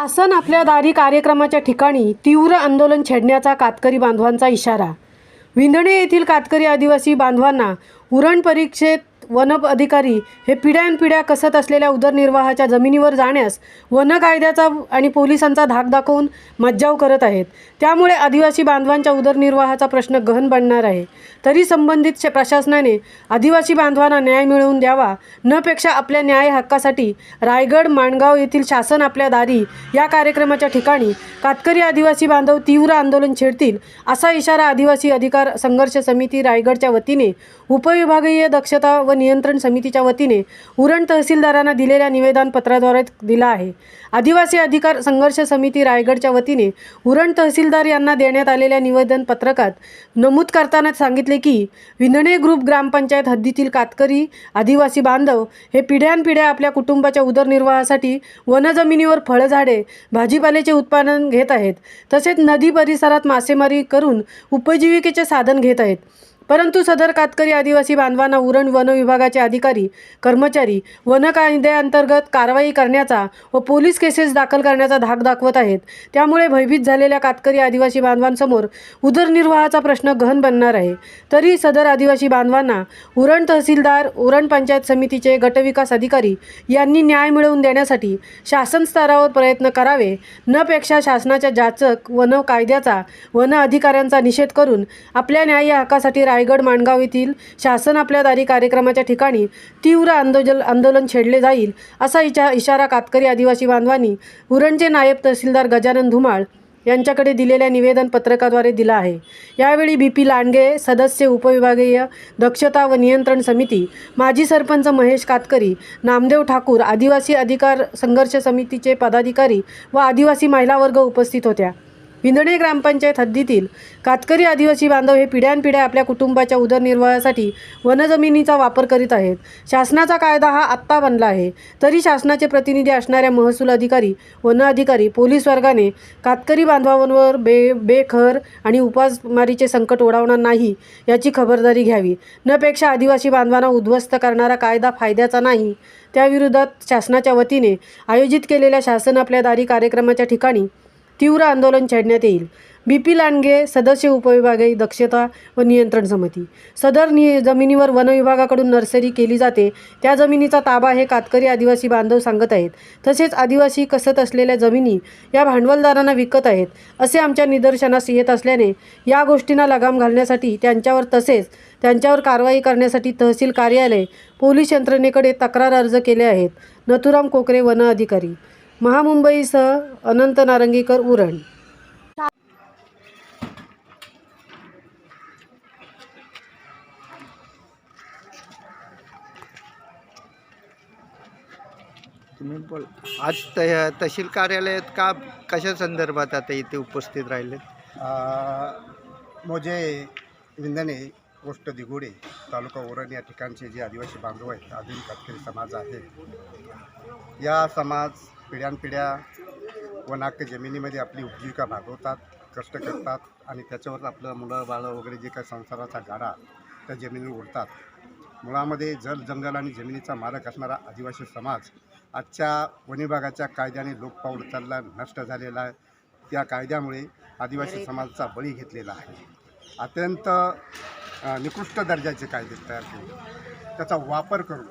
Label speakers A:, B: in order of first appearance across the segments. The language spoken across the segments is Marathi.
A: शासन आपल्या दारी कार्यक्रमाच्या ठिकाणी तीव्र आंदोलन छेडण्याचा कातकरी बांधवांचा इशारा. विंधणे येथील कातकरी आदिवासी बांधवांना उरण परीक्षेत वन अधिकारी हे पिढ्यानपिढ्या कसत असलेल्या उदरनिर्वाहाच्या जमिनीवर जाण्यास वन कायद्याचा आणि पोलिसांचा धाक दाखवून मज्जाव करत आहेत. त्यामुळे आदिवासी बांधवांच्या उदरनिर्वाहाचा प्रश्न गहन बनणार आहे. तरी संबंधित श- प्रशासनाने आदिवासी बांधवांना न्याय मिळवून द्यावा न पेक्षा आपल्या न्याय हक्कासाठी रायगड माणगाव येथील शासन आपल्या दारी या कार्यक्रमाच्या ठिकाणी कातकरी आदिवासी बांधव तीव्र आंदोलन छेडतील असा इशारा आदिवासी अधिकार संघर्ष समिती रायगडच्या वतीने उपविभागीय दक्षता व नियंत्रण समितीच्या वतीने उरण तहसीलदारांना दिलेल्या निवेदन पत्राद्वारे दिला आहे. आदिवासी अधिकार संघर्ष समिती रायगडच्या वतीने उरण तहसीलदार यांना देण्यात आलेल्या निवेदन पत्रकात नमूद करताना सांगितले की विंधणे ग्रुप ग्रामपंचायत हद्दीतील कातकरी आदिवासी बांधव हे पिढ्यानपिढ्या आपल्या कुटुंबाच्या उदरनिर्वाहासाठी वनजमिनीवर फळझाडे भाजीपाल्याचे उत्पादन घेत आहेत. तसेच नदी परिसरात मासेमारी करून उपजीविकेचे साधन घेत आहेत. परंतु सदर कातकरी आदिवासी बांधवांना उरण वन विभागाचे अधिकारी कर्मचारी वन कायद्याअंतर्गत कारवाई करण्याचा व पोलीस केसेस दाखल करण्याचा धाक दाखवत आहेत. त्यामुळे भयभीत झालेल्या कातकरी आदिवासी बांधवांसमोर उदरनिर्वाहाचा प्रश्न गहन बनणार आहे. तरी सदर आदिवासी बांधवांना उरण तहसीलदार उरण पंचायत समितीचे गटविकास अधिकारी यांनी न्याय मिळवून देण्यासाठी शासन स्तरावर प्रयत्न करावे न पेक्षा शासनाच्या जाचक वन कायद्याचा वन अधिकाऱ्यांचा निषेध करून आपल्या न्याय्य हक्कासाठी रायगड माणगाव येथील शासन आपल्या दारी कार्यक्रमाच्या ठिकाणी तीव्र आंदोलन आंदोलन छेडले जाईल असा इचा इशारा कातकरी आदिवासी बांधवांनी उरणचे नायब तहसीलदार गजानन धुमाळ यांच्याकडे दिलेल्या निवेदन पत्रकाद्वारे दिला आहे. यावेळी बी पी लांडगे सदस्य उपविभागीय दक्षता व नियंत्रण समिती माजी सरपंच महेश कातकरी नामदेव ठाकूर आदिवासी अधिकार संघर्ष समितीचे पदाधिकारी व आदिवासी महिला वर्ग उपस्थित होत्या. विंधणे ग्रामपंचायत हद्दीतील कातकरी आदिवासी बांधव हे पिढ्यानपिढ्या आपल्या कुटुंबाच्या उदरनिर्वाहासाठी वनजमिनीचा वापर करीत आहेत. शासनाचा कायदा हा आत्ता बनला आहे. तरी शासनाचे प्रतिनिधी असणाऱ्या महसूल अधिकारी वन अधिकारी पोलीस वर्गाने कातकरी बांधवांवर बे बेखर आणि उपासमारीचे संकट ओढावणार नाही याची खबरदारी घ्यावी. नपेक्षा आदिवासी बांधवांना उद्ध्वस्त करणारा कायदा फायद्याचा नाही. त्याविरोधात शासनाच्या वतीने आयोजित केलेल्या शासन आपल्या दारी कार्यक्रमाच्या ठिकाणी तीव्र आंदोलन छेडण्यात येईल. बी. पी. लांडगे सदस्य उपविभागीय दक्षता व नियंत्रण समिती. सदर नि जमिनीवर वनविभागाकडून नर्सरी केली जाते. त्या जमिनीचा ताबा हे कातकरी आदिवासी बांधव सांगत आहेत. तसेच आदिवासी कसत असलेल्या जमिनी या भांडवलदारांना विकत आहेत असे आमच्या निदर्शनास येत असल्याने या गोष्टींना लगाम घालण्यासाठी त्यांच्यावर तसेच त्यांच्यावर कारवाई करण्यासाठी तहसील कार्यालय पोलीस यंत्रणेकडे तक्रार अर्ज केले आहेत. नथुराम कोकरे वन अधिकारी. महामुंबईसह अनंत नारंगीकर उरण.
B: तुम्ही बोल आज त- तहसील कार्यालयात का कशा संदर्भात आता इथे उपस्थित राहिले
C: आ, मोजे विंधणे पोस्ट दिगोडे तालुका ओरण या ठिकाणचे जे आदिवासी बांधव आहेत आधुनिक कातकरी समाज आहे. या समाज पिढ्यानपिढ्या वनाक जमिनीमध्ये आपली उपजीविका भागवतात कष्ट करतात आणि त्याच्यावर आपलं मुलं बाळं वगैरे जे काही संसाराचा गाडा त्या जमिनीवर उडतात. मुळामध्ये जल जंगल आणि जमिनीचा मालक असणारा आदिवासी समाज आजच्या वनविभागाच्या कायद्याने लोक पाऊल चालला नष्ट झालेला आहे. त्या कायद्यामुळे आदिवासी समाजाचा बळी घेतलेला आहे. अत्यंत निकृष्ट दर्जाचे कायदे तयार केले. त्याचा वापर करून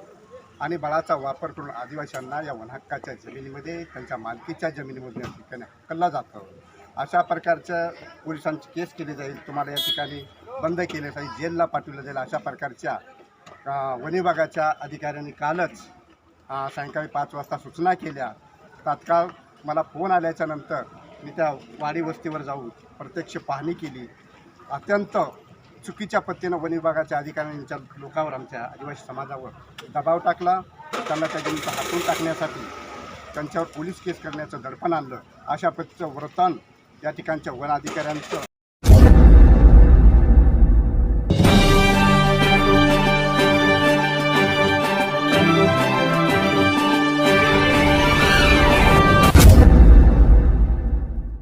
C: आणि बळाचा वापर करून आदिवासींना या वनहक्काच्या जमिनीमध्ये त्यांच्या मालकीच्या जमिनीमध्ये या ठिकाणी हकलला जातं. अशा प्रकारच्या पोलिसांची केस केली जाईल तुम्हाला या ठिकाणी बंद केले जाईल जेलला पाठवलं जाईल अशा प्रकारच्या वनविभागाच्या अधिकाऱ्यांनी कालच सायंकाळी पाच वाजता सूचना केल्या. तात्काळ मला फोन आल्याच्यानंतर मी त्या वाडी वस्तीवर जाऊन प्रत्यक्ष पाहणी केली. अत्यंत चुकीच्या पद्धतीनं वन विभागाच्या अधिकाऱ्यांच्या लोकांवर आमच्या आदिवासी समाजावर दबाव टाकला. त्यांना त्या जमिनीचं हातून टाकण्यासाठी त्यांच्यावर पोलीस केस करण्याचं दडपण आणलं. अशा पद्धतीचं वर्तन या ठिकाणच्या वन अधिकाऱ्यांचं